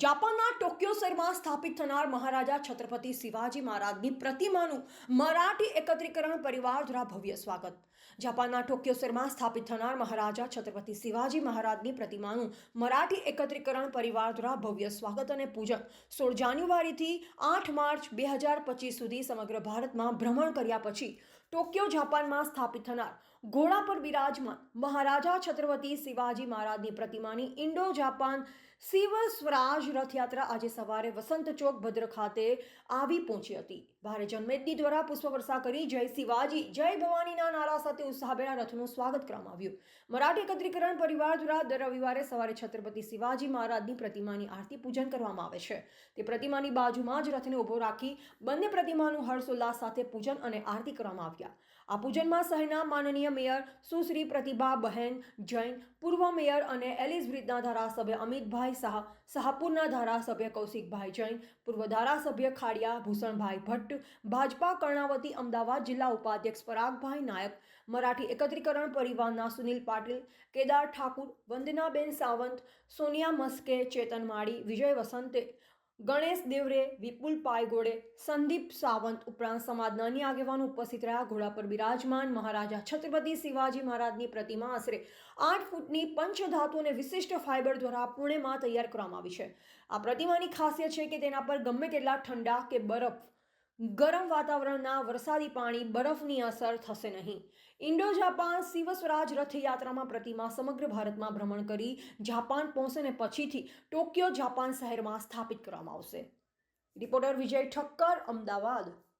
જાપાનના ટોક્યો શહેરમાં સ્થાપિત થનાર મહારાજા છત્રપતિ શિવાજી મહારાજની પ્રતિમાનું મરાઠી એકત્રીકરણ પરિવાર દ્વારા ભવ્ય સ્વાગત. જાપાનના ટોક્યો શહેરમાં સ્થાપિત થનાર મહારાજા છત્રપતિ શિવાજી મહારાજની પ્રતિમાનું મરાઠી એકત્રીકરણ પરિવાર દ્વારા ભવ્ય સ્વાગત અને પૂજન સોળ જાન્યુઆરીથી આઠ માર્ચ બે હજાર પચીસ સુધી સમગ્ર ભારતમાં ભ્રમણ કર્યા પછી ટોક્યો જાપાનમાં સ્થાપિત થનાર ઘોડા પર બિરાજમાન મહારાજા છત્રપતિ શિવાજી મહારાજની પ્રતિમાની ઇન્ડો જાપાન શિવ સ્વરાજ રથયાત્રા આજે સવારે વસંત ચોક ભદ્ર ખાતે આવી પહોંચી હતી. ભારે જનમેદની દ્વારા પુષ્પવર્ષા કરી જય શિવાજી, જય ભવાનીના નારા સાથે ઉત્સાહભેરા રથનું સ્વાગત કરવામાં આવ્યું. મરાઠી એકત્રીકરણ પરિવાર દ્વારા દર રવિવારે સવારે છત્રપતિ શિવાજી મહારાજની પ્રતિમાની આરતી પૂજન કરવામાં આવે છે. તે પ્રતિમાની બાજુમાં જ રથને ઊભો રાખી બંને પ્રતિમાનું હર્ષોલ્લાસ સાથે પૂજન અને આરતી કરવામાં આવ્યા. આ પૂજનમાં શહેરના માનનીય મેયર સુશ્રી પ્રતિભા બહેન, જૈન, પૂર્વ મેયર અને એલિસ બ્રિજના ધારાસભ્ય અમિતભાઈ શાહ શાહપુરના ધારાસભ્ય કૌશિકભાઈ જૈન, પૂર્વ ધારાસભ્ય ખાડિયા ભૂષણભાઈ ભટ્ટ, ભાજપા કર્ણાવતી અમદાવાદ જિલ્લા ઉપાધ્યક્ષ પરાગભાઈ નાયક, મરાઠી એકત્રીકરણ પરિવારના સુનિલ પાટીલ, કેદાર ઠાકુર, વંદનાબેન સાવંત, સોનિયા મસ્કે, ચેતન માળી, વિજય વસંતે ગણેશ દેવરે, વિપુલ પાયગોડે સંદીપ સાવંત ઉપરાંત સમાજના અન્ય આગેવાનો ઉપસ્થિત રહ્યા. ઘોડા પર બિરાજમાન મહારાજા છત્રપતિ શિવાજી મહારાજની પ્રતિમા આશરે આઠ ફૂટની પંચધાતુને વિશિષ્ટ ફાઇબર દ્વારા પુણેમાં તૈયાર કરવામાં આવી છે. આ પ્રતિમાની ખાસિયત છે કે તેના પર ગમે તેટલા ઠંડા કે બરફ ગરમ વાતાવરણના વરસાદી પાણી બરફની અસર થશે નહીં. ઇન્ડો જાપાન શિવ સ્વરાજ રથયાત્રામાં પ્રતિમા સમગ્ર ભારતમાં ભ્રમણ કરી જાપાન પહોંચશે અને પછીથી ટોક્યો જાપાન શહેરમાં સ્થાપિત કરવામાં આવશે. રિપોર્ટર વિજય ઠક્કર, અમદાવાદ.